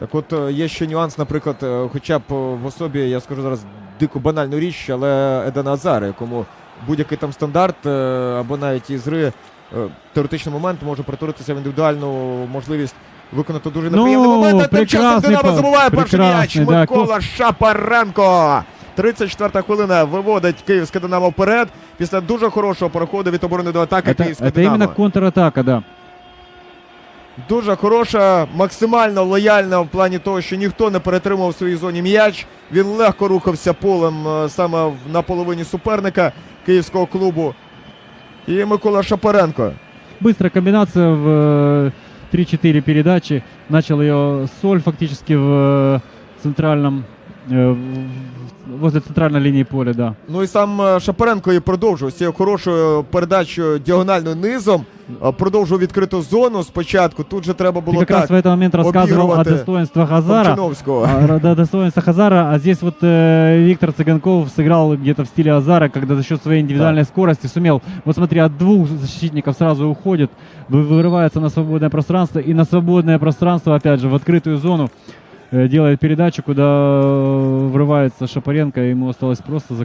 Так от е, є ще нюанс, наприклад, е, хоча б е, в особі, я скажу зараз дику банальну річ, але Едена Азара, якому будь-який там стандарт або навіть із гри е, теоретичний момент може перетворитися в індивідуальну можливість виконати дуже Ну, неприємний момент. А тим часом Динамо забуває перший м'яч. Микола Шапаренко. 34 хвилина виводить київське Динамо вперед після дуже хорошого переходу від оборони до атаки Динамо. именно контратака, да. Дуже хороша, максимально лояльна в плані того, що ніхто не перетримав в своїй зоні м'яч. Він легко рухався полем е, саме в- на половині суперника київського клубу. І Микола Шапаренко. Быстрая комбинация в э, 3-4 передачи. Начал ее Соль фактически в э, центральном, э, в- возле центральной линии поля, да. Ну і сам е, Шапаренко і продовжив з цією хорошою передачею діагональною низом. е, Продовжив відкриту зону спочатку. Тут же треба Ты було как раз в так. этот момент рассказывал о обыгрывать, э, достоинствах Азара. Кончиновського. А, ра- да, достоинство Хазара, а здесь вот э, Виктор Цыганков сыграл где-то в стиле Азара, когда за счет своей индивидуальной скорости сумел, вот смотри, от двух защитников сразу уходит, вы- вырывается на свободное пространство, и на свободное пространство, опять же, в открытую зону э, Делает передачу, куда э, врывается Шапаренко, ему осталось просто закатить.